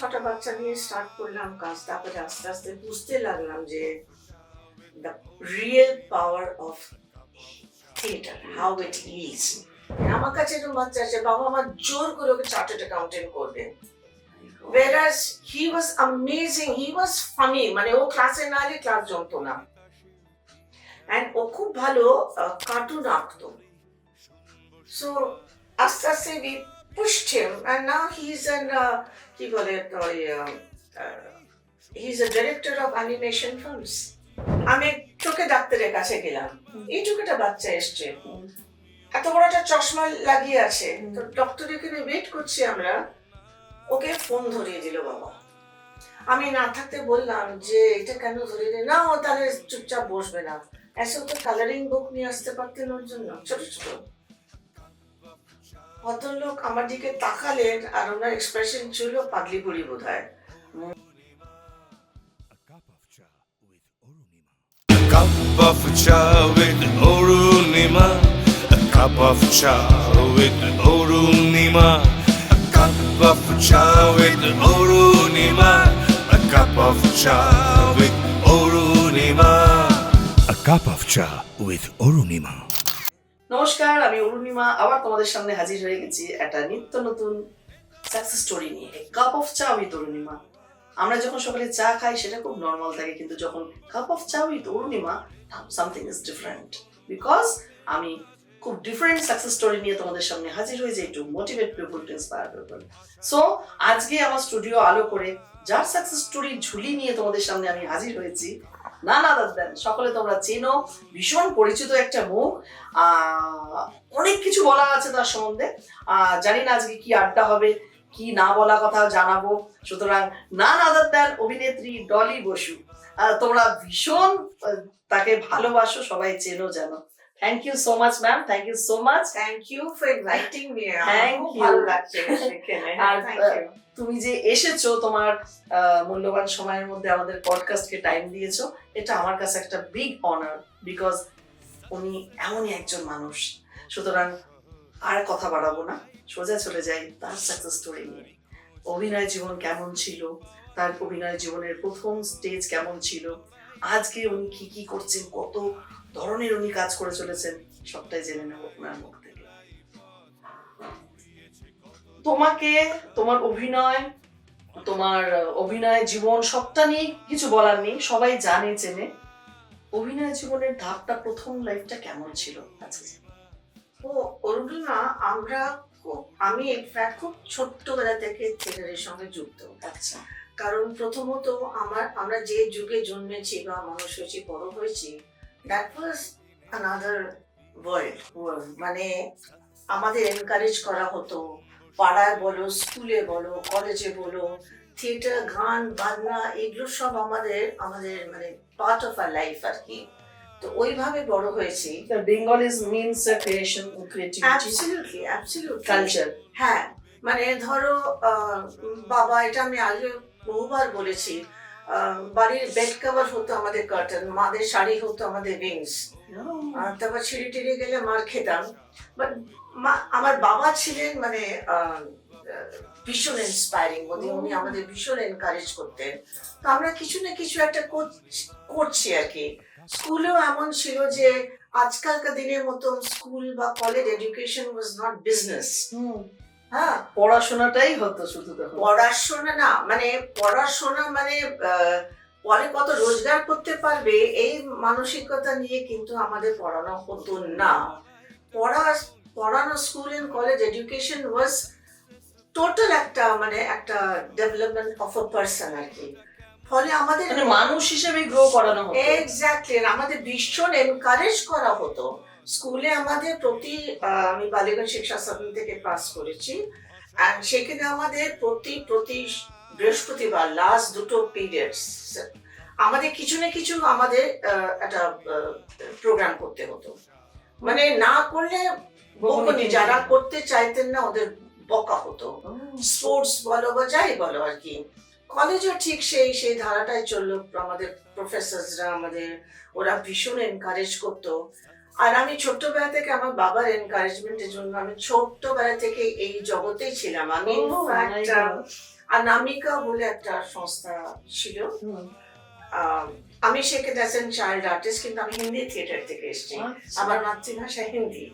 ছটা বাচ্চা নিয়ে স্টার্ট করলাম কাজ, তারপরে আস্তে আস্তে বুঝতে লাগলাম যে the real power of theatre how it is আমার কাছে এরকম বাচ্চা আছে, বাবা আমার জোর করে ওকে চার্টার্ড অ্যাকাউন্টেন্ট করবে। Whereas he was amazing, he was funny মানে ও ক্লাসে না এলে ক্লাস জমতো না। অ্যান্ড ও খুব ভালো কার্টুন আঁকতো। সো আস্তে আস্তে pushed him and now he's an uh, বলে ওই he's a director of animation films. আমি চোখে ডাক্তারের কাছে গেলাম। এইটুকুটা বাচ্চা এসছে। এত বড় একটা চশমা লাগিয়ে আছে। তো ডক্টর এখানে ওয়েট করছি আমরা। ওকে ফোন ধরিয়ে দিল বাবা। আমি না থাকতে বললাম যে এটা কেন ধরিয়ে দিল? না ও তাহলে চুপচাপ বসবে না। এসে তো কালারিং বুক নিয়ে আসতে পারতেন ওর জন্য। ছোট ছোট। ভদ্রলোক আমার দিকে তাকালেন আর ওনার এক্সপ্রেশন ছিল পাগলি বুড়ি বোধ হয় A cup of chai with Orunima. A cup of chai with Orunima. A cup of chai with Orunima. A cup of chai with Orunima. A cup of chai with Orunima. নমস্কার, আমি অরুণিমা, আবার তোমাদের সামনে হাজির হয়ে গেছি একটা নিত্য নতুন সাকসেস স্টোরি নিয়ে cup of cha with Arunima. আমরা যখন সকালে চা খাই, সেটা খুব নর্মাল থাকে, কিন্তু যখন cup of cha with Arunima something is different because আমি খুব ডিফারেন্ট সাকসেস স্টোরি নিয়ে তোমাদের সামনে হাজির হয়েছে একটু motivate people to inspire people so আজকে আমার স্টুডিও আলো করে, যার সাকসেস স্টোরি ঝুলি নিয়ে তোমাদের সামনে আমি হাজির হয়েছি না না দাদান সকলে তোমরা চেনো, ভীষণ পরিচিত একটা মুখ। অনেক কিছু বলা আছে তার সম্বন্ধে। জানি না আজকে কি আড্ডা হবে, কি না বলা কথা জানাব। সুতরাং না আদার দেন অভিনেত্রী ডলি বসু। তোমরা ভীষণ তাকে ভালোবাসো, সবাই চেনো, জানো। Thank you so much ma'am thank you so much thank you for inviting me you. ভালো লাগছে সেখানে থ্যাংক ইউ তুমি যে এসেছ তোমার মূল্যবান সময়ের মধ্যে আমাদের পডকাস্টকে টাইম দিয়েছ এটা আমার কাছে একটা বিগ অনার বিকজ উনি এমনই একজন মানুষ। সুতরাং আর কথা বাড়াবো না। সোজা চলে যাই তার সাকসেস স্টোরি নিয়ে। অভিনয় জীবন কেমন ছিল? তার অভিনয় জীবনের প্রথম স্টেজ কেমন ছিল? আজকে উনি কি কি করছেন? কত ধরনের উনি কাজ করে চলেছেন সবটাই জেনে নেব ওনার মুখ থেকে। তোমাকে তোমার অভিনয় তোমার অভিনয় জীবন সবটা নিয়ে কিছু বলার নেই সবাই জানে চেনে। অভিনয় জীবনের ধাপটা প্রথম লাইফটা কেমন ছিল? আচ্ছা। ও অরুণা আমরা খুব আমি ইনফ্যাক্ট খুব ছোট্টবেলা থেকে থিয়েটারের সঙ্গে যুক্ত। আচ্ছা। কারণ প্রথমত আমার আমরা যে যুগে জন্মেছি বা মানুষ হয়েছি বড় হয়েছি দ্যাট ওয়াজ আনাদার ওয়ার্ল্ড মানে আমাদের এনকারেজ করা হতো পাড়ায় বলো স্কুলে বলো কলেজে বলো থিয়েটার গান বাজনা এগুলো সব আমাদের আমাদের মানে পার্ট অফ আর লাইফ আর কি। তো ওইভাবে বড় হয়েছি। Bengal is means creation creativity absolutely culture হ্যাঁ মানে ধরো বাবা এটা আমি আগে বহুবার বলেছি বাড়ির বেড কভার হতো আমাদের কার্টন মাদের শাড়ি হতো আমাদের উইংস আর তারপর ছিঁড়ে টিড়ে গেলে মার খেতাম। বাট আমার বাবা ছিলেন মানে ভীষণ ইন্সপায়ারিং বলি উনি আমাদের ভীষণ এনকারেজ করতেন। তো আমরা কিছু না কিছু একটা করছি আর কি। স্কুলেও এমন ছিল যে আজকালকার দিনের মতো স্কুল বা college education was not business হ্যাঁ। পড়াশোনাটাই হতো শুধু তখন। পড়াশোনা না মানে পড়াশোনা মানে পরে কত রোজগার করতে পারবে এই মানসিকতা নিয়ে কিন্তু আমাদের পড়ানো হতো না। পড়া পড়ানো school and college education was total একটা মানে একটা ডেভেলপমেন্ট অফ আ পার্সন আর কি। ফলে আমাদের মানে মানুষ হিসেবে গ্রো করানো হতো। এক্স্যাক্টলি আমাদের ভীষণ এনকারেজ করা হতো। স্কুলে আমাদের প্রতি আমি বালিগঞ্জ শিক্ষা সদন থেকে পাস করেছি। আর সেখানে আমাদের প্রতি প্রতি বৃহস্পতিবার লাস্ট দুটো পিরিয়ডস আমাদের কিছু না কিছু আমাদের একটা প্রোগ্রাম করতে হতো। মানে না করলে বকুনি যারা করতে চাইতেন না ওদের বকা হতো। স্পোর্টস বলো বা যাই বলো আর কি। কলেজও ঠিক সেই সেই ধারাটাই চলল। আমাদের প্রফেসরসরা আমাদের ওরা ভীষণ এনকারেজ করতো। আর আমি ছোট্টবেলা থেকে আমার বাবার এনকারেজমেন্টের জন্য আমি ছোট্টবেলা থেকে এই জগতেই ছিলাম। আমি Oh, অনামিকা বলে একটা সংস্থা ছিল। আমি সেখানে অ্যাজ চাইল্ড আর্টিস্ট কিন্তু আমি হিন্দি থিয়েটার থেকে এসেছি। আচ্ছা। আমার মাতৃভাষা হিন্দি।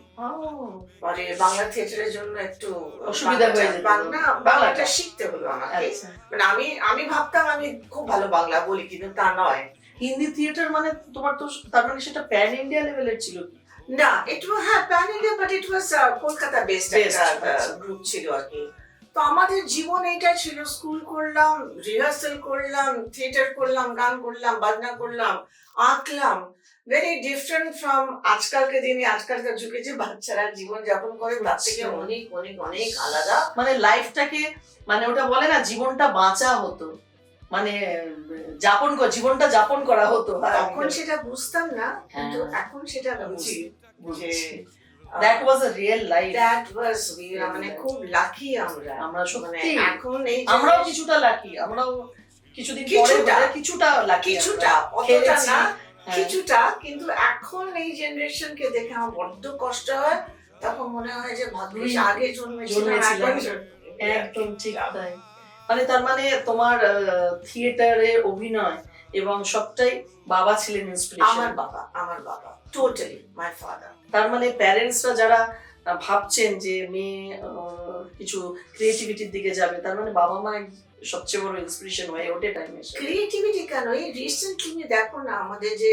পরে বাংলা থিয়েটারের জন্য একটু অসুবিধা হয়ে বাংলা বাংলাটা। বাংলাটা। শিখতে হলো আমাকে। আচ্ছা। মানে আমি আমি ভাবতাম আমি খুব ভালো বাংলা বলি কিন্তু তা নয়। হিন্দি থিয়েটার মানে তোমার তো তার মানে সেটা প্যান ইন্ডিয়া লেভেলের ছিল কি? না ইট ওয়াজ হ্যাঁ pan India but it was Kolkata based একটা আচ্ছা। গ্রুপ ছিল আর কি তো আমাদের জীবন এটা ছিল স্কুল করলাম রিহার্সাল করলাম থিয়েটার করলাম গান করলাম বাজনা করলাম আঁকলাম ভেরি ডিফারেন্ট ফ্রম আজকালকার দিনে আজকালকার যুগে যে বাচ্চারা জীবন যাপন করে তার থেকে আচ্ছা। অনেক অনেক অনেক আলাদা মানে লাইফটাকে মানে ওটা বলে না জীবনটা বাঁচা হতো মানে যাপন কর- জীবনটা যাপন করা হতো। হ্যাঁ, তখন সেটা বুঝতাম না কিন্তু হ্যাঁ। এখন সেটা বুঝি that was a real life that was মানে খুব লাকি আমরা। আমরা মানে সত্যি। এখন এই আমরাও কিছুটা লাকি আমরাও কিছুদিন পরে কিছুটা। কিছুটা লাকি কিছুটা অতটা না হ্যাঁ। কিছুটা কিন্তু এখন এই জেনারেশনকে দেখে আমার বড্ড কষ্ট হয়। তখন মনে হয় যে ভাগ্যিস আগে জন্মেছিলাম। একদম ঠিক তাই। মানে তার মানে তোমার থিয়েটারে অভিনয় এবং সবটাই বাবা ছিলেন ইন্সপিরেশন আমার বাবা আমার বাবা টোটালি মাই ফাদার তার মানে প্যারেন্টসরা যারা ভাবছেন যে মেয়ে কিছু ক্রিয়েটিভিটির দিকে যাবে তার মানে বাবা মা সবচেয়ে বড় ইন্সপিরেশন হয়ে ওঠে টাইমে ক্রিয়েটিভিটি কেন? এই রিসেন্টলি দেখো না আমাদের যে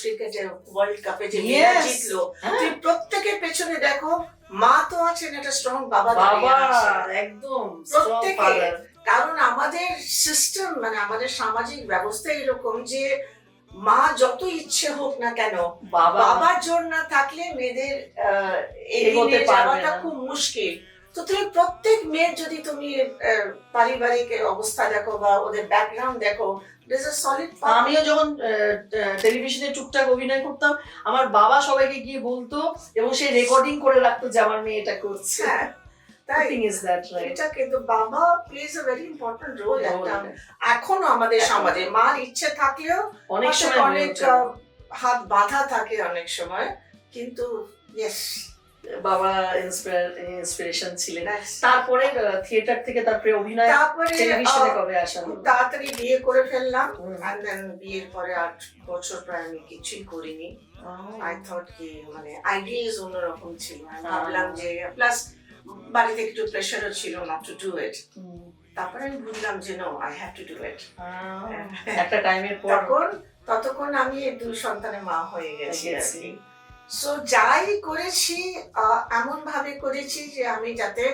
ক্রিকেটে ওয়ার্ল্ড কাপে যে মেয়েরা জিতলো হ্যাঁ। তুমি প্রত্যেকের পেছনে দেখো মা তো আছেন একটা স্ট্রং বাবা বাবা একদম প্রত্যেকে। কারণ আমাদের সিস্টেম মানে আমাদের সামাজিক ব্যবস্থা এরকম যে মা যত ইচ্ছে হোক না কেন বাবার জোর না থাকলে মেয়েদের এগোতে খুব মুশকিল। তো তুমি প্রত্যেক মেয়ের যদি তুমি পারিবারিক অবস্থা দেখো বা ওদের ব্যাকগ্রাউন্ড দেখো সলিড আমিও যখন টেলিভিশনে টুকটাক অভিনয় করতাম আমার বাবা সবাইকে গিয়ে বলতো এবং সে রেকর্ডিং করে রাখতো যে আমার মেয়ে এটা করছে। হ্যাঁ এটা কিন্তু বাবা plays a very important role এখনও আমাদের সমাজে মার ইচ্ছে থাকলেও অনেক সময় অনেক হাত বাঁধা থাকে অনেক সময় কিন্তু ইয়েস বাবা ইন্সপিরেশন ছিলেন। তারপরে থিয়েটার থেকে তারপরে অভিনয় তারপরে টেলিভিশনে কবে আসা তাড়াতাড়ি বিয়ে করে ফেললাম and then বিয়ের পরে আট বছর প্রায় আমি কিছুই করিনি। আই থট কি মানে আইডিয়াস অন্যরকম ছিল। ভাবলাম যে প্লাস বাড়িতে একটু প্রেশারও ছিল নট টু ডু ইট। তারপরে আমি বুঝলাম যে no I have to do it একটা টাইমের পর। তখন ততক্ষণ আমি দুই সন্তানের মা হয়ে গেছি আর কি। সো যাই করেছি এমন ভাবে করেছি যে আমি যাতে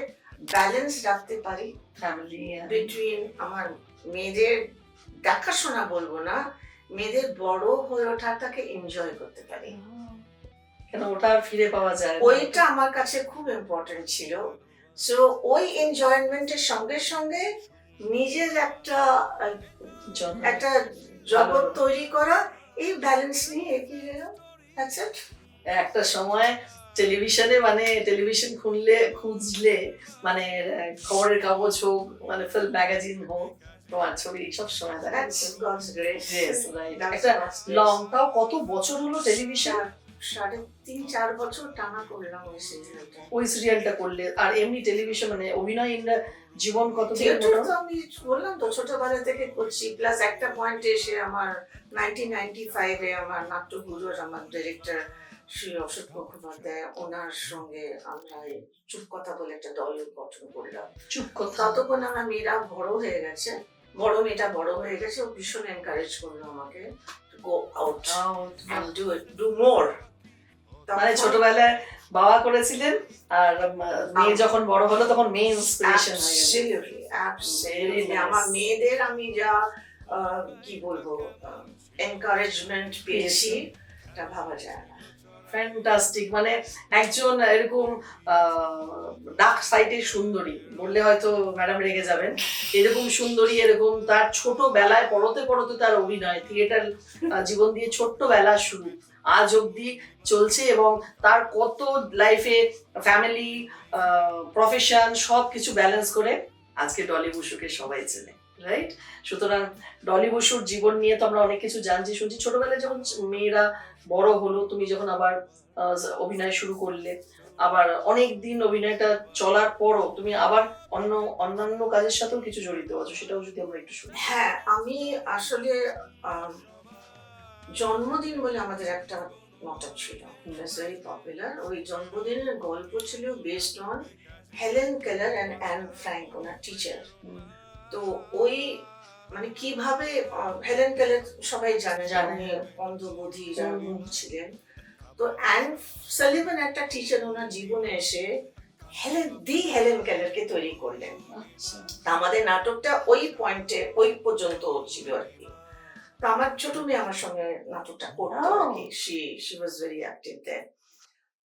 ব্যালেন্স রাখতে পারি ফ্যামিলি বিটুইন আমার মেয়েদের দেখাশোনা বলব না মেয়েদের বড় হয়ে ওঠাটাকে এনজয় করতে পারি। কেন ওটা আর ফিরে পাওয়া যায় ওইটা আমার কাছে খুব ইম্পর্টেন্ট ছিল। সো ওই এনজয়মেন্টের সঙ্গে সঙ্গে নিজের একটা একটা জগৎ তৈরি করা এই ব্যালেন্স নিয়ে এগিয়ে গেলাম। That's it. একটা সময় টেলিভিশনে মানে টেলিভিশন খুললে খুঁজলে মানে খবরের কাগজ হোক মানে ফিল্ম ম্যাগাজিন হোক তোমার ছবি সব সময় একটা কত বছর হলো টেলিভিশন? সাড়ে- তিন চার বছর টানা করলাম ওই সিরিয়ালটা ওই সিরিয়ালটা করলে আর এমনি টেলিভিশন মানে অভিনয় জীবন কত আমি বললাম তো ছোটবেলা থেকে করছি প্লাস একটা পয়েন্টে এসে আমার নাইনটিন নাইনটি ফাইভে আমার নাট্যগুরুর আমার ডিরেক্টর শ্রী অশোক মুখোপাধ্যায় ওনার সঙ্গে আমরা চুপ কথা বলে একটা দল গঠন করলাম। চুপ কথা? ততক্ষণ আমার মেয়েরা বড় হয়ে গেছে বড় মেয়েটা বড় হয়ে গেছে ও ভীষণ এনকারেজ করল আমাকে go out do it, do মানে ছোটবেলায় বাবা করেছিলেন আর মেয়ে যখন বড় হলো তখন মেয়ে ইন্সপিরেশন হয়ে গেল. আমার মেয়েদের আমি যা কি বলব এনকারেজমেন্ট পেয়েছি এটা ভাবা যায় না। ফ্যান্টাস্টিক মানে একজন এরকম ডাক সাইডের সুন্দরী। বললে হয়তো ম্যাডাম রেগে যাবেন। এরকম সুন্দরী, এরকম তার ছোট বেলায় পড়তে পড়তে তার অভিনয় থিয়েটার জীবন দিয়ে ছোট্ট বেলা শুরু। আজ অবধি চলছে এবং তার কত লাইফে ফ্যামিলি প্রফেশন সব কিছু ব্যালেন্স করে আজকে ডলি বসুকে সবাই চেনে রাইট সুতরাং ডলি বসুর জীবন নিয়ে তো আমরা অনেক কিছু জানছি, শুনছি। ছোটবেলায় যখন মেয়েরা বড় হলো তুমি যখন আবার অভিনয় শুরু করলে আবার অনেক দিন অভিনয়টা চলার পরও তুমি আবার অন্য অন্যান্য কাজের সাথেও কিছু জড়িত আছো সেটাও যদি আমরা একটু শুনি। হ্যাঁ আমি আসলে জন্মদিন বলে আমাদের একটা নাটক ছিল। ভেরি পপুলার ওই জন্মদিনের গল্প ছিল based on Helen Keller and Anne Frank owner teacher তো ওই মানে কীভাবে হেলেন কেলার সবাই জানে জানে। অন্ধবোধী যারা ছিলেন। তো অ্যান সালিভান একটা টিচার ওনার জীবনে এসে হেলেন দি হেলেন কেলারকে তৈরি করলেন। আচ্ছা। তা আমাদের নাটকটা ওই পয়েন্টে ওই পর্যন্ত ছিল আর কি। তো আমার ছোট মেয়ে আমার সঙ্গে নাটকটা করতো আর কি। She she was very active then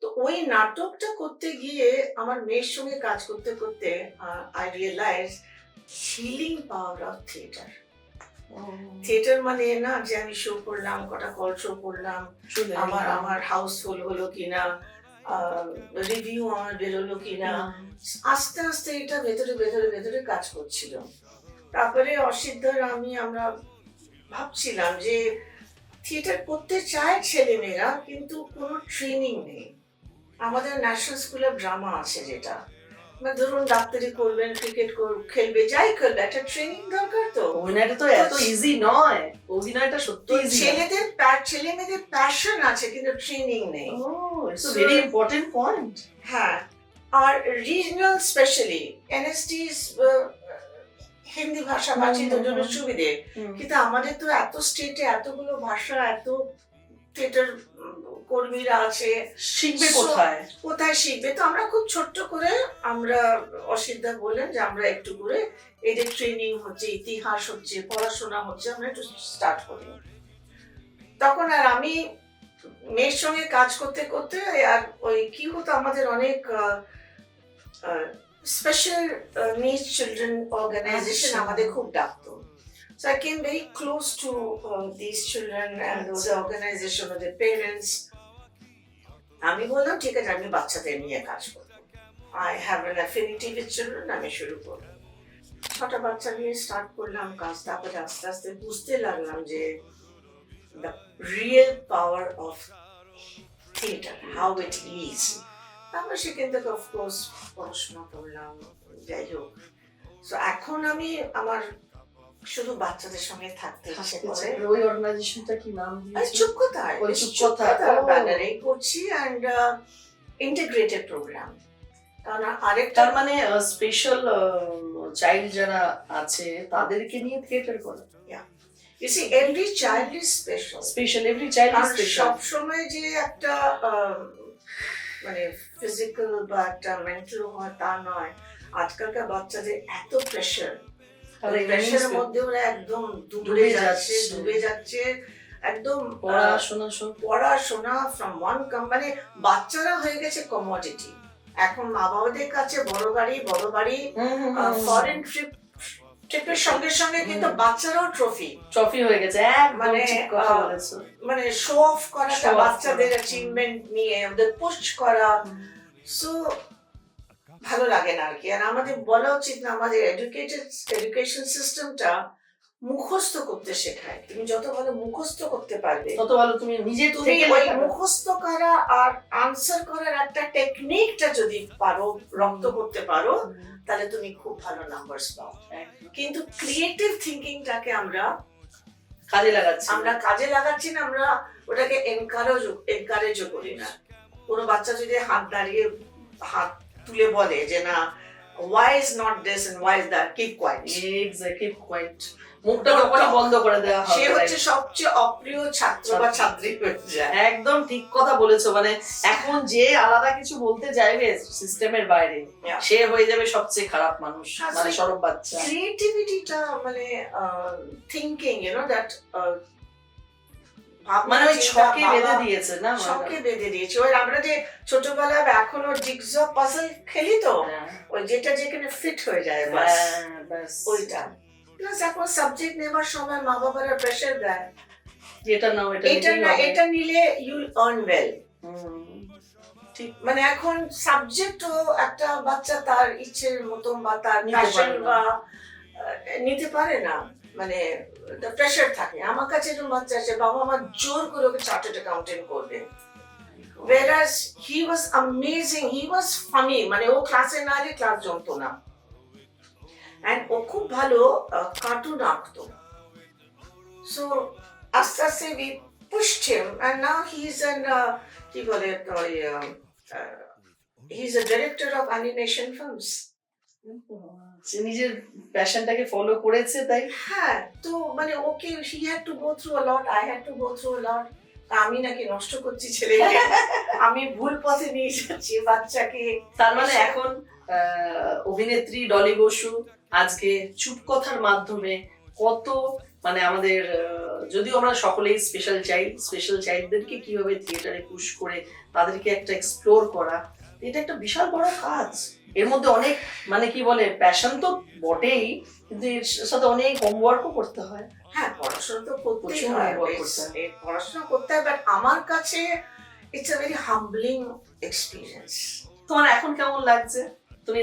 তো ওই নাটকটা করতে গিয়ে আমার মেয়ের সঙ্গে কাজ করতে করতে I realise healing power of theatre theatre মানে না যে আমি শো করলাম কটা কল শো করলাম আমার আমার হাউসফুল হলো কিনা রিভিউ আমার বেরোলো কিনা। আস্তে আস্তে এটা ভেতরে ভেতরে ভেতরে কাজ করছিল। তারপরে অসিদ্ধর আমি আমরা ভাবছিলাম যে থিয়েটার করতে চায় ছেলেমেয়েরা কিন্তু কোনো ট্রেনিং নেই। আমাদের ন্যাশনাল স্কুলে ড্রামা আছে যেটা। মানে ধরুন ডাক্তারি করবেন ক্রিকেট খেলবে যাই করবে একটা ট্রেনিং দরকার তো। অভিনয়টা তো এত ইজি নয়। অভিনয়টা সত্যি ইজি ছেলেদের ছেলে মেয়েদের প্যাশন আছে কিন্তু ট্রেনিং নেই। ও ইটস ভেরি ইম্পর্টেন্ট পয়েন্ট হ্যাঁ আর রিজনাল স্পেশালি এনএসটি হিন্দি ভাষা ভাষীদের জন্য সুবিধে। কিন্তু আমাদের তো এত স্টেটে এতগুলো ভাষা এত থিয়েটার কর্মীরা আছে শিখবে কোথায় কোথায় শিখবে তো আমরা খুব ছোট্ট করে আমরা অসিদ্ধা বলেন যে আমরা একটু করে এদের ট্রেনিং হচ্ছে ইতিহাস হচ্ছে পড়াশোনা হচ্ছে আমরা একটু স্টার্ট করি তখন আর আমি মেয়ের সঙ্গে কাজ করতে করতে আর ওই কি হতো আমাদের অনেক স্পেশাল নিডস চিলড্রেন অর্গানাইজেশন। আমাদের খুব ডাকতো So I came very close to uh, these children and those আচ্ছা। organization of their parents. আমি বললাম, ঠিক আছে, আমি বাচ্চাদের নিয়ে কাজ করব। I have an affinity with children আমি শুরু করব। ছটা বাচ্চা নিয়ে স্টার্ট করলাম কাজ, তারপরে আস্তে আস্তে বুঝতে লাগলাম যে the real power of theatre how it is তারপর সেখান থেকে অফকোর্স পড়াশোনা করলাম, যাই হোক। তো এখন আমি আমার শুধু বাচ্চাদের সঙ্গে থাকতে ইচ্ছে করে। ওই অর্গানাইজেশনটা কি নাম দিয়েছে? চুপ কোথায় ওই চুপ চুপ কোথায়, কোথায় ব্যানারে করছি অ্যান্ড ইন্টিগ্রেটেড প্রোগ্রাম কারণ আরেকটা তার মানে স্পেশাল চাইল্ড যারা আছে তাদেরকে নিয়ে থিয়েটার করে। You see every child is special special every child are special সব সময় যে একটা মানে ফিজিক্যাল বা একটা মেন্টাল হয় তা নয়। আজকালকার বাচ্চাদের এত প্রেশার প্রেশারের মধ্যে ওরা একদম ডুবে ডুবে যাচ্ছে যাচ্ছে। ডুবে যাচ্ছে। একদম পড়াশোনা পড়াশোনা ফ্রম ওয়ান মানে বাচ্চারা হয়ে গেছে কমোডিটি এখন মা বাবাদের কাছে বড় গাড়ি বড় বাড়ি ফরেন ট্রিপ ট্রিপের সঙ্গে সঙ্গে কিন্তু বাচ্চারাও ট্রফি ট্রফি হয়ে গেছে মানে, মানে শো অফ করাটা বাচ্চাদের। অ্যাচিভমেন্ট নিয়ে ওদের পোস্ট করা। সো ভালো লাগে না আর কি। আর আমাদের বলা উচিত না আমাদের এডুকেটেড এডুকেশন সিস্টেমটা মুখস্থ করতে শেখায়। তুমি যত ভালো মুখস্থ করতে পারবে তত ভালো তুমি নিজে তুমি ওই মুখস্থ করা আর আনসার করার একটা টেকনিকটা যদি পারো রপ্ত করতে পারো তাহলে তুমি খুব ভালো নাম্বারস পাও। কিন্তু ক্রিয়েটিভ থিঙ্কিংটাকে আমরা কাজে লাগাচ্ছি। আমরা কাজে লাগাচ্ছি না আমরা ওটাকে এনকারেজ এনকারেজও করি না। কোনো বাচ্চা যদি হাত দাঁড়িয়ে হাত তুলে বলে যে না why is not this and why is that keep quiet exactly quiet মুখটা তখনই বন্ধ করে দেওয়া সে হচ্ছে সবচেয়ে অপ্রিয় ছাত্র বা ছাত্রী হয়ে একদম ঠিক কথা বলেছ মানে এখন যে আলাদা কিছু বলতে চাইবে সিস্টেমের বাইরে সে হয়ে যাবে সবচেয়ে খারাপ মানুষ হ্যাঁ, মানে সরব বাচ্চা। ক্রিয়েটিভিটিটা মানে থিঙ্কিং ইউ নো দ্যাট মানে ওই ছকে বেঁধে দিয়েছে না ছকে বেঁধে দিয়েছে। ওই আমরা যে ছোটবেলায় এখনও জিগজ পাজল খেলি তো হ্যাঁ, ওই যেটা যেখানে ফিট হয়ে যায় বাস। হ্যাঁ। ওইটা। প্লাস এখন সাবজেক্ট নেবার সময় মা বাবারা প্রেশার দেয় নাও এটা এটা না এটা নিলে ইউ আর্ন ওয়েল ঠিক মানে এখন সাবজেক্টও একটা বাচ্চা তার ইচ্ছের মতন বা তার নিতে পারে না। মানে প্রেশার থাকে। আমার কাছে এরকম বাচ্চা আছে বাবা আমার জোর করে ওকে চার্টার্ড অ্যাকাউন্টেন্ট করবে। Whereas he was amazing he was funny মানে ও ক্লাসে না এলে ক্লাস জমতো না। অ্যান্ড ও খুব ভালো কার্টুন আঁকতো। সো আস্তে আস্তে we pushed him and now he's an uh, কি বলে ওই he's a director of animation films নিজের প্যাশনটাকে ফলো করেছে তাই? হ্যাঁ তো মানে okay he had to go through a lot I had to go through a lot আমি নাকি নষ্ট করছি ছেলেকে। আমি ভুল পথে নিয়ে যাচ্ছি বাচ্চাকে। তার মানে এখন অভিনেত্রী ডলি বসু আজকে চুপ কথার মাধ্যমে কত মানে আমাদের যদিও আমরা সকলেই স্পেশাল চাইল্ড স্পেশাল চাইল্ডদেরকে কীভাবে থিয়েটারে পুশ করে তাদেরকে একটা এক্সপ্লোর করা এটা একটা বিশাল বড় কাজ। এর মধ্যে অনেক মানে কি বলে প্যাশন তো বটেই কিন্তু এর সাথে অনেক হোমওয়ার্কও করতে হয়। হ্যাঁ পড়াশোনা তো করতেই হয় পড়াশোনা করতে হয় বাট আমার কাছে it's a very humbling experience তোমার এখন কেমন লাগছে? তুমি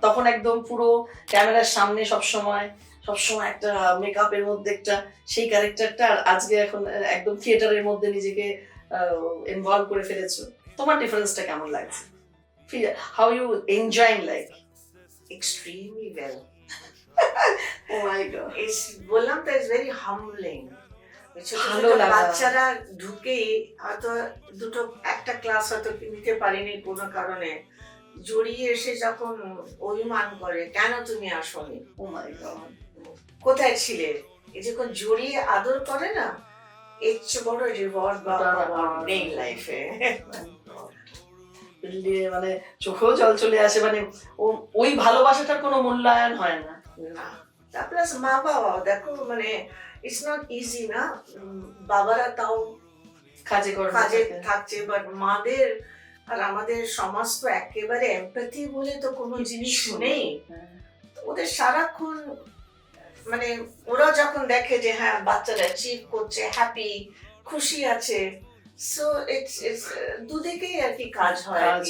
তখন একদম পুরো ক্যামেরার সামনে সব সময় সব সময় একটা মেকআপের মধ্যে একটা সেই ক্যারেক্টারটা আজকে এখন একদম থিয়েটারের মধ্যে নিজেকে ইনভলভ করে ফেলেছো। তোমার ডিফারেন্সটা কেমন লাগছে? How you enjoy life extremely well oh my god it's বললাম তো ইটস ভেরি হাম্বলিং ভালো বাচ্চারা ঢুকেই হয়তো দুটো একটা ক্লাস হয়তো নিতে পারিনি কোনো কারণে। জড়িয়ে এসে যখন অভিমান করে কেন তুমি আসনি? ও মাই গড কোথায় ছিলে? এই যখন জড়িয়ে আদর করে না এর চেয়ে বড় রিওয়ার্ড বা নেই লাইফে মানে চোখেও জল চলে আসে মানে ওই ভালোবাসাটার কোনো মূল্যায়ন হয় না। না তারপরে মা বাবা দেখো মানে ইটস নট ইজি না বাবারা তাও কাজে কাজে থাকছে বাট মাদের আর আমাদের সমাজ তো একেবারে এমপ্যাথি বলে তো কোনো জিনিস নেই। হ্যাঁ। ওদের সারাক্ষণ মানে ওরা যখন দেখে যে হ্যাঁ বাচ্চারা অ্যাচিভ করছে হ্যাপি খুশি আছে সো ইটস ইটস দুদিকেই আর কি কাজ হয় কাজ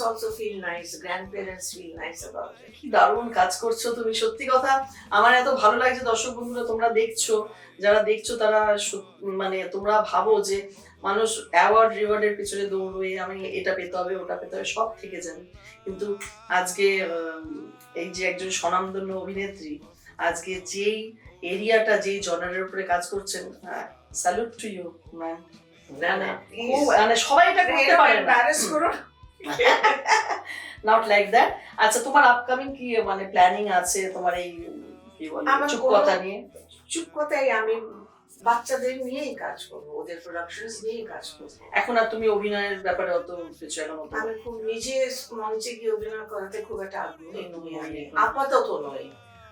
also feel nice grand feel nice about কি দারুণ কাজ করছ তুমি সত্যি কথা। আমার এত ভালো লাগছে দর্শক বন্ধুরা তোমরা দেখছ যারা দেখছ তারা মানে তোমরা ভাবো যে মানুষ অ্যাওয়ার্ড রিওয়ার্ডের পিছনে দৌড়বে আমি এটা পেতে হবে ওটা পেতে হবে সব থেকে যাবে কিন্তু আজকে এই যে একজন স্বনামধন্য অভিনেত্রী আজকে যেই এরিয়াটা যেই জনারের উপরে কাজ করছেন স্যালুট টু ইউ ম্যাম না না মানে সবাই এটা করতে পারে না। embarrass করো না। নট লাইক দ্যাট আচ্ছা তোমার আপকামিং কি মানে প্ল্যানিং আছে তোমার এই কি বলে চুপ কথা নিয়ে? চুপ কথাই আমি বাচ্চাদের নিয়েই কাজ করব ওদের প্রোডাকশনস নিয়েই কাজ করব। এখন আর তুমি অভিনয়ের ব্যাপারে অত কিছু এখন আমি খুব নিজে মঞ্চে গিয়ে অভিনয় করাতে খুব একটা আগ্রহী নই আমি। আপাতত নই।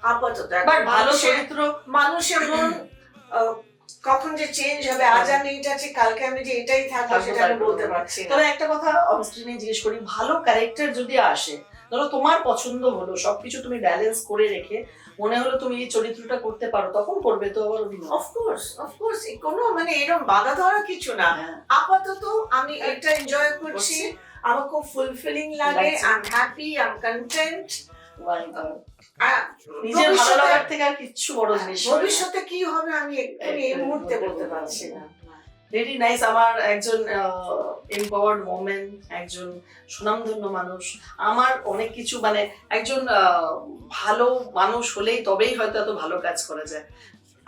আপাতত ভালো চরিত্র মানুষের মন কখন যে চেঞ্জ হবে আজ আমি এটা আছি কালকে আমি যে এটাই থাকব সেটা আমি বলতে পারছি না। তবে একটা কথা অনস্ক্রিনে জিজ্ঞেস করি ভালো ক্যারেক্টার যদি আসে ধরো তোমার পছন্দ হলো সবকিছু তুমি ব্যালেন্স করে রেখে মনে হলো তুমি এই চরিত্রটা করতে পারো তখন করবে তো আবার অভিনয়। অফকোর্স অফকোর্স কোনো মানে এরকম বাধা ধরা কিছু না। হ্যাঁ, আপাতত আমি এটা এনজয় করছি। আমার খুব ফুলফিলিং লাগে। I am happy I am content not? নিজের ভালো লাগার থেকে আর কিচ্ছু বড় জিনিস ভবিষ্যতে কি হবে আমি এই মুহূর্তে বলতে পারছি না। ভেরি নাইস আমার একজন এম্পাওয়ার্ড ওমেন একজন সুনামধন্য মানুষ। আমার অনেক কিছু মানে একজন ভালো মানুষ হলেই তবেই হয়তো এত ভালো কাজ করা যায়।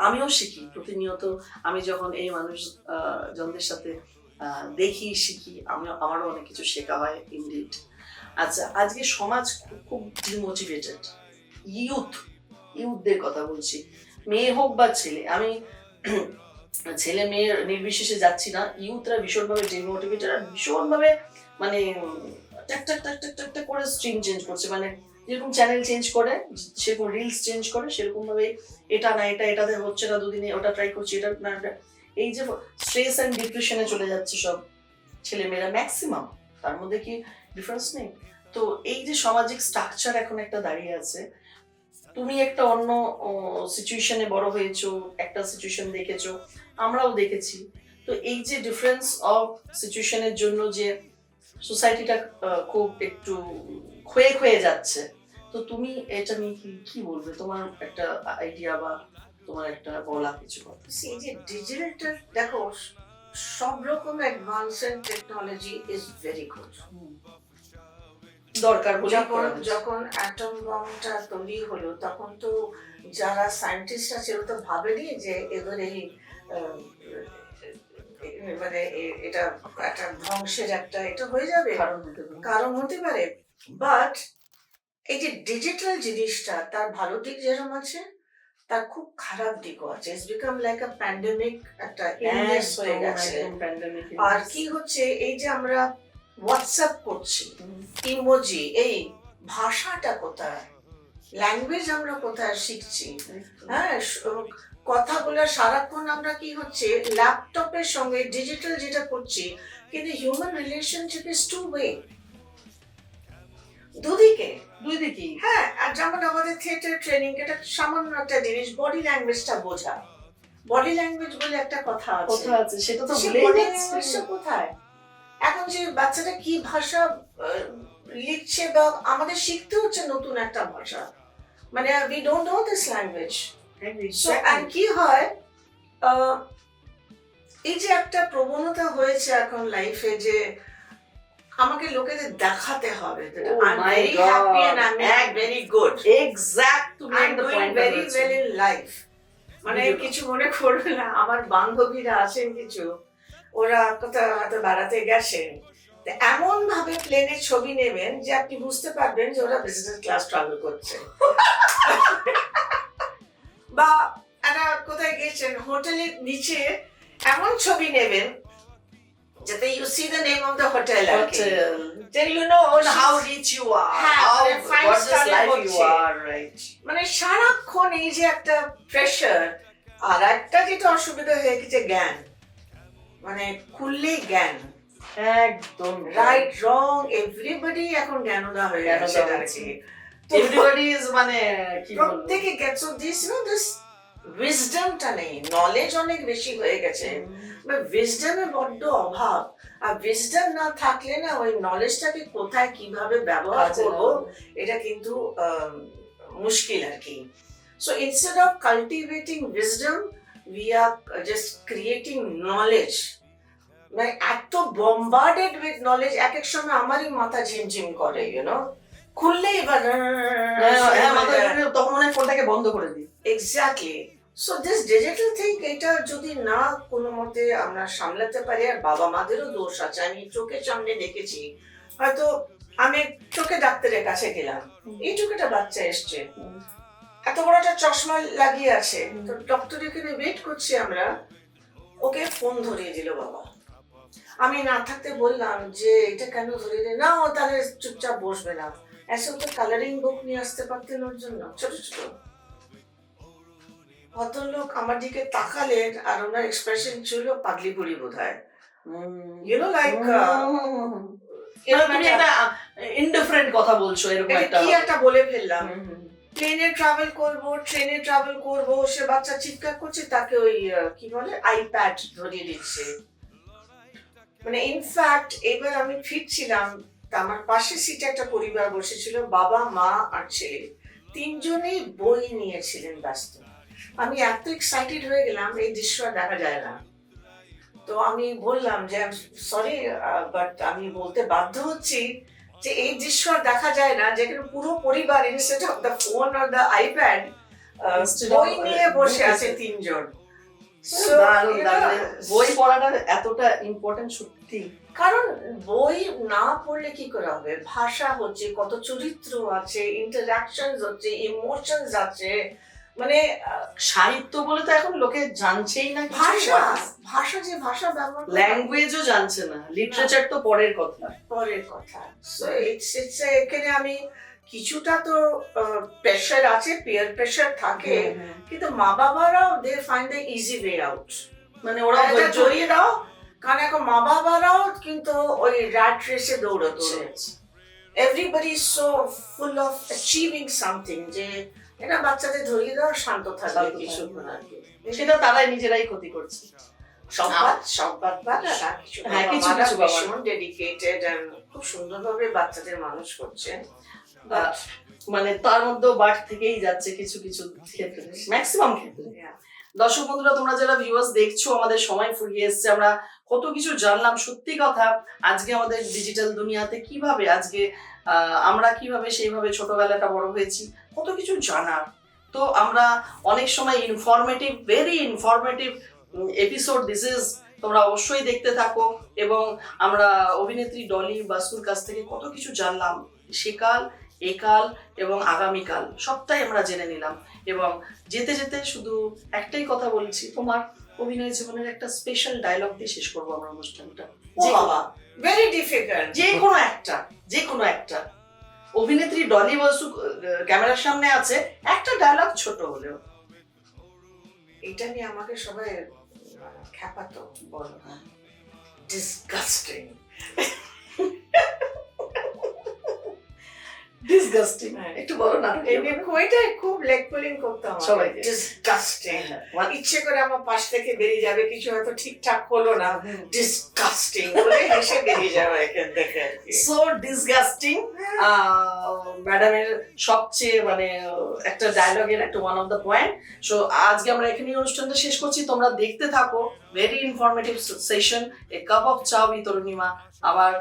আমিও শিখি প্রতিনিয়ত। আমি যখন এই মানুষ জনদের সাথে দেখি শিখি আমি আমারও অনেক কিছু শেখা হয় ইন্ডিড আচ্ছা আজকে সমাজ খুব খুব ডিমোটিভেটেড ইউথ, ইউথদের কথা বলছি। মেয়ে হোক বা ছেলে, আমি ছেলে মেয়ের নির্বিশেষে যাচ্ছি না। ইউথরা ভীষণভাবে ডিমোটিভেটেড আর ভীষণভাবে মানে টাক টাক টাক টাক টাক করে স্ট্রিম চেঞ্জ করছে। মানে যেরকম চ্যানেল চেঞ্জ করে, সেরকম রিলস চেঞ্জ করে সেরকম ভাবে এটা না, এটা, এটাতে হচ্ছে না, দুদিনে ওটা ট্রাই করছি, এটা না এই যে স্ট্রেস অ্যান্ড ডিপ্রেশনে চলে যাচ্ছে সব ছেলেমেয়েরা ম্যাক্সিমাম তার মধ্যে কি ডিফারেন্স নেই? তো এই যে সামাজিক স্ট্রাকচার এখন একটা দাঁড়িয়ে আছে তুমি একটা অন্য সিচুয়েশনে বড় হয়েছো একটা সিচুয়েশন দেখেছ আমরাও দেখেছি। তো এই যে ডিফারেন্স অফ সিচুয়েশনের জন্য যে সোসাইটিটা খুব একটু ক্ষয়ে ক্ষয়ে যাচ্ছে তো তুমি এটা নিয়ে কি কি বলবে? তোমার একটা আইডিয়া বা তোমার একটা বলা কিছু কথা এই যে ডিজিটাল দেখো সব রকম advanced technology is very good দরকার যখন যখন অ্যাটম বমটা তৈরি হলো তখন তো যারা সায়েন্টিস্টরা ছিল তো ভাবেনি যে এবার এই মানে এটা একটা ধ্বংসের একটা এটা হয়ে যাবে। কারণ হতে পারে। কারণ হতে পারে। বাট এই যে ডিজিটাল জিনিসটা তার ভালো দিক যেরকম আছে তার খুব খারাপ দিকও আছে। It's become like a pandemic একটা ইলনেস হয়ে গেছে। আর কি হচ্ছে এই যে আমরা হোয়াটসঅ্যাপ করছি। ইমোজি এই ভাষাটা কোথায়? ল্যাঙ্গুয়েজ আমরা কোথায় শিখছি? হ্যাঁ কথা বলে সারাক্ষণ আমরা কি হচ্ছে ল্যাপটপের সঙ্গে ডিজিটাল যেটা করছি কিন্তু human relationship is two way দুদিকে। দুই দিকই হ্যাঁ আর যেমন আমাদের থিয়েটার ট্রেনিং এটা সামান্য একটা জিনিস বডি ল্যাঙ্গুয়েজটা বোঝা। বডি ল্যাঙ্গুয়েজ বলে একটা কথা আছে। কথা আছে সেটা তো ভুলেই যাচ্ছে কোথায়? এখন যে বাচ্চাটা কি ভাষা লিখছে বা আমাদের শিখতে হচ্ছে নতুন একটা ভাষা মানে we don't know this language so আর কি হয় এই যে একটা প্রবণতা হয়েছে এখন লাইফে যে আমাকে লোকেদের দেখাতে হবে Oh I very happy and I am very good exact তুমি I doing very well in life মানে কিছু মনে করবে না আমার বান্ধবীরা আছেন কিছু ওরা কোথাও হয়তো বেড়াতে গেছেন এমন ভাবে প্লেনে ছবি নেবেন যে আপনি বুঝতে পারবেন যে ওরা বিজনেস ক্লাস ট্রাভেল করছে। বা একটা কোথায় গেছেন হোটেলের নিচে এমন ছবি নেবেন যাতে you see the name of the hotel R hotel Then you know how she's- rich you are হ্যাঁ, how মানে সারাক্ষণ এই যে একটা প্রেশার আর একটা যেটা অসুবিধা হয়ে গেছে জ্ঞান। মানে খুললেই জ্ঞান। একদম। রাইট রং এভরিবডি এখন জ্ঞানদা হয়ে গেছে এভরিবডি ইজ মানে কি প্রত্যেকে গেটস দিস নো দিস উইজডমটা নেই। নলেজ অনেক বেশি হয়ে গেছে। উইজডমের বড্ড অভাব। আর উইজডম না থাকলে না ওই নলেজটাকে কোথায় কীভাবে ব্যবহার করব এটা কিন্তু মুশকিল আর কি। So instead of cultivating wisdom we are just creating knowledge মানে এত বম্বার্ডেড উইথ নলেজ এক এক সময় আমারই মাথা ঝিমঝিম করে ইউনো খুললেই এবার তখন মনে ফোনটাকে বন্ধ করে দিই। Exactly so this digital thing এটা যদি না কোনো মতে আমরা সামলাতে পারি আর বাবা মাদেরও দোষ আছে আমি চোখের সামনে দেখেছি। হয়তো আমি চোখে ডাক্তারের কাছে গেলাম। এইটুকু একটা বাচ্চা এসছে। এত বড় একটা চশমা লাগিয়ে আছে। তো ডক্টর এখানে ওয়েট করছি আমরা। ওকে ফোন ধরিয়ে দিল বাবা। আমি না থাকতে বললাম যে এটা কেন ধরিয়ে দিল না ও তাহলে চুপচাপ বসবে না। এসে তো কালারিং বুক নিয়ে আসতে পারতেন ওর জন্য ছোট ছোট। ভদ্রলোক আমার দিকে তাকালেন আর ওনার এক্সপ্রেশন ছিল পাগলি বুড়ি বোধ হয় ইউ নো লাইক তুমি একটা ইনডিফারেন্ট কথা বলছো এরকম একটা কি একটা বলে ফেললাম। প্লেনে ট্রাভেল করব, ট্রেনে ট্রাভেল করব, সে বাচ্চা চিৎকার করছে, তাকে ওই কি বলে? আইপ্যাড ধরিয়ে দিচ্ছে। মানে ইনফ্যাক্ট এবার আমি ফিরছিলাম আমার পাশে সিটে একটা পরিবার বসেছিল, বাবা, মা আর ছেলে। তিনজনেই বই নিয়েছিলেন ব্যস্ত। আমি এত এক্সাইটেড হয়ে গেলাম, এই দৃশ্য দেখা যায় না। তো আমি বললাম যে সরি বাট আমি বলতে বাধ্য হচ্ছি যে এই দৃশ্য আর দেখা যায় না যেখানে পুরো পরিবার ইনস্টেড অফ দ্য ফোন আর দ্য আইপ্যাড বই নিয়ে বসে আছে। তিনজন। বই পড়াটা এতটা ইম্পর্টেন্ট সত্যি। কারণ বই না পড়লে কি করে হবে? ভাষা হচ্ছে কত চরিত্র আছে ইন্টারাকশন হচ্ছে ইমোশনস আছে। মানে সাহিত্য বলে তো এখন লোকে জানছেই না ভাষা ভাষা যে ভাষা ব্যবহার ল্যাঙ্গুয়েজও জানছে না। লিটারেচার তো পরের কথা। পরের কথা। সো ইটস ইটস এখানে আমি কিছুটা তো প্রেশার আছে পিয়ার প্রেশার থাকে। কিন্তু মা বাবারাও they find the easy way out মানে ওরা ওরা ধৈর্য জড়িয়ে দাও কারণ এখন মা বাবারাও কিন্তু ওই র্যাট রেসে দৌড়চ্ছে। Everybody is so full of achieving something যে এটা বাচ্চাদের ধরিয়ে দাও শান্ত থাকবে কিছু সেটা তারাই নিজেরাই ক্ষতি করছে। কিছু হ্যাঁ, ডেডিকেটেড খুব সুন্দরভাবে বাচ্চাদের মানুষ করছেন। মানে তার মধ্যেও বাট থেকেই যাচ্ছে কিছু কিছু ক্ষেত্রে ম্যাক্সিমাম ক্ষেত্রে। দর্শক বন্ধুরা তোমরা যারা ভিউয়ার্স দেখছ আমাদের সময় ফুরিয়ে এসছে। আমরা কত কিছু জানলাম সত্যি কথা আজকে আমাদের ডিজিটাল দুনিয়াতে কীভাবে আজকে আহ, আমরা কীভাবে সেইভাবে ছোটবেলাটা বড় হয়েছি কত কিছু জানার। তো আমরা অনেক সময় informative very informative episode this is তোমরা অবশ্যই দেখতে থাকো। এবং আমরা অভিনেত্রী ডলি বাসুর কাছ থেকে কত কিছু জানলাম। সেকাল একাল এবং আগামীকাল সবটাই আমরা জেনে নিলাম। এবং যেতে যেতে শুধু একটাই কথা বলছি তোমার অভিনয় জীবনের একটা স্পেশাল ডায়লগ দিয়ে শেষ করব আমরা অনুষ্ঠানটা। ও যে বাবা ভেরি ডিফিকাল্ট যে কোনো একটা যে কোনো একটা। অভিনেত্রী ডলি বসু ক্যামেরার সামনে আছে। একটা ডায়লগ ছোট হলেও। এটা নিয়ে আমাকে সবাই খ্যাপাতো বলো ডিসগাস্টিং ডিসগাস্টিং হ্যাঁ। একটু বলো না এমনি কইটাই খুব লেগ পুলিং করতাম সবাইকে। ডিসগাস্টিং ইচ্ছে করে আমার পাশ থেকে বেরিয়ে যাবে কিছু হয়তো ঠিকঠাক হলো না। ডিসগাস্টিং বলে হেসে বেরিয়ে যাবে এখান থেকে সো ডিসগাস্টিং ম্যাডামের সবচেয়ে মানে একটা ডায়লগের একটা one of the point so আজকে আমরা এখানেই অনুষ্ঠানটা শেষ করছি। তোমরা দেখতে থাকো। Very informative session a cup of cha with Arunima আবার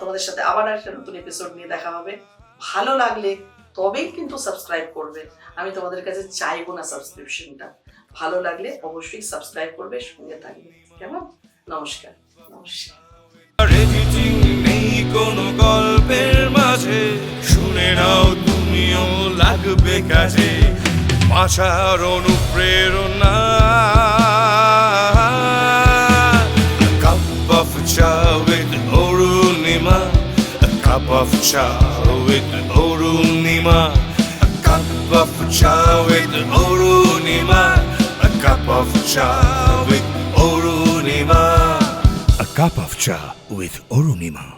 তোমাদের সাথে আবার একটা নতুন এপিসোড নিয়ে দেখা হবে। ভালো লাগলে তবেই কিন্তু সাবস্ক্রাইব করবে। আমি তোমাদের কাছে চাইব না সাবস্ক্রিপশনটা ভালো লাগলে অবশ্যই সাবস্ক্রাইব করবে, সঙ্গে থাকবে। কেমন? নমস্কার। নমস্কার। কোনো গল্পের মাঝে। শুনে নাও তুমিও লাগবে কাজে। ভাষার অনুপ্রেরণা। Cup of cha cup of chow with an Orunima. A cup of chow with an Orunima. A cup of chow with Orunima. A cup of chow with Orunima.